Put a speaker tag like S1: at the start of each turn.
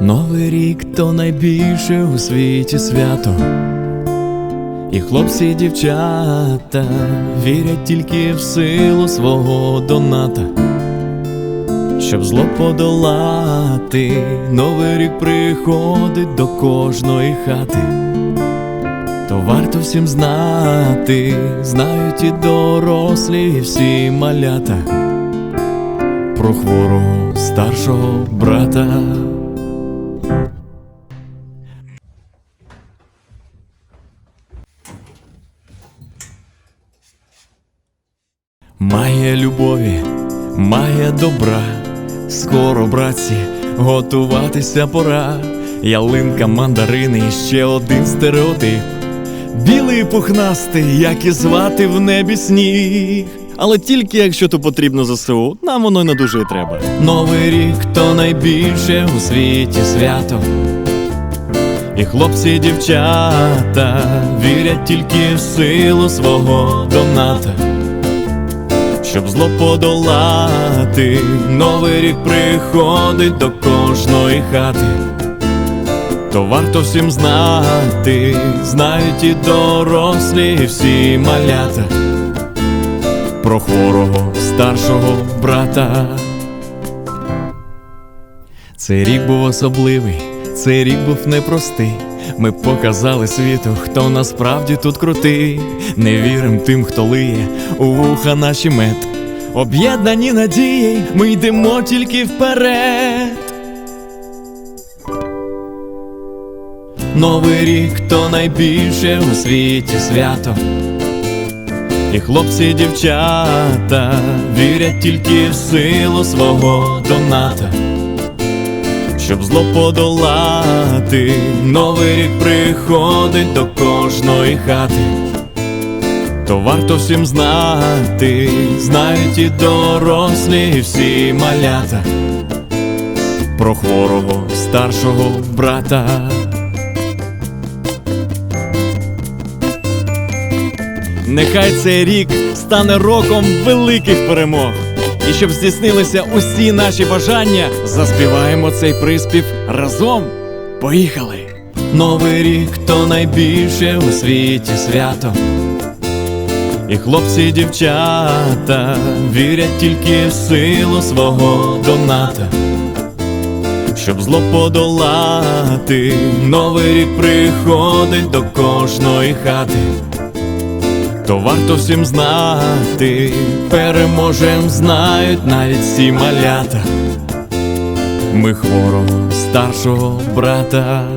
S1: Новий рік то найбільше у світі свято. І хлопці і дівчата вірять тільки в силу свого доната. Щоб зло подолати, новий рік приходить до кожної хати. То варто всім знати, знають і дорослі, і всі малята про хворого старшого брата. Має любові, має добра, скоро, братці, готуватися пора. Ялинка, мандарини і ще один стереотип. Білий пухнастий, як і звати в небі сніг. Але тільки якщо то потрібно ЗСУ, нам воно й не дуже і треба. Новий рік то найбільше у світі свято. І хлопці, і дівчата вірять тільки в силу свого доната. Щоб зло подолати, новий рік приходить до кожної хати. То варто всім знати, знають і дорослі, і всі малята про хворого старшого брата. Цей рік був особливий, цей рік був непростий. Ми показали світу, хто насправді тут крутий. Не вірим тим, хто лиє у вуха наші мед. Об'єднані надії, ми йдемо тільки вперед. Новий рік то найбільше у світі свято. І хлопці, і дівчата вірять тільки в силу свого доната. Щоб зло подолати, новий рік приходить до кожної хати. То варто всім знати, знають і дорослі, і всі малята про хворого старшого брата. Нехай цей рік стане роком великих перемог. І щоб здійснилися усі наші бажання, заспіваємо цей приспів разом. Поїхали! Новий рік то найбільше у світі свято. І хлопці, і дівчата вірять тільки в силу свого доната. Щоб зло подолати, новий рік приходить до кожної хати. То варто всім знати, переможем знають навіть всі малята. Ми хворого старшого брата.